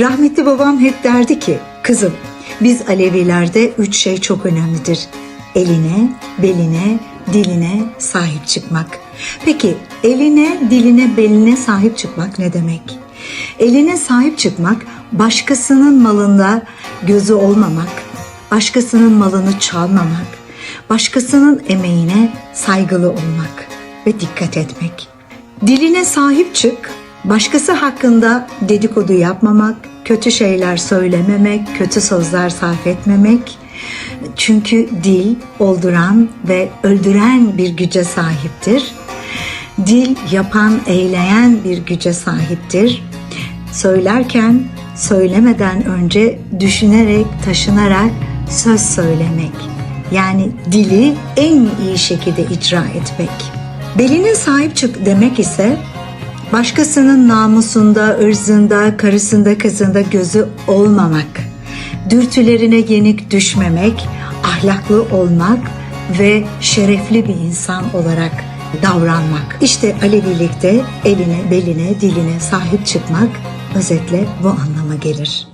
Rahmetli babam hep derdi ki, kızım biz Alevilerde üç şey çok önemlidir. Eline, beline, diline sahip çıkmak. Peki eline, diline, beline sahip çıkmak ne demek? Eline sahip çıkmak başkasının malında gözü olmamak, başkasının malını çalmamak, başkasının emeğine saygılı olmak ve dikkat etmek. Diline sahip çık, başkası hakkında dedikodu yapmamak, kötü şeyler söylememek, kötü sözler sarf etmemek. Çünkü dil olduran ve öldüren bir güce sahiptir. Dil yapan, eyleyen bir güce sahiptir. Söylerken söylemeden önce düşünerek, taşınarak söz söylemek. Yani dili en iyi şekilde icra etmek. Beline sahip çık demek ise başkasının namusunda, ırzında, karısında, kızında gözü olmamak, dürtülerine yenik düşmemek, ahlaklı olmak ve şerefli bir insan olarak davranmak. İşte Alevilikte eline, beline, diline sahip çıkmak özetle bu anlama gelir.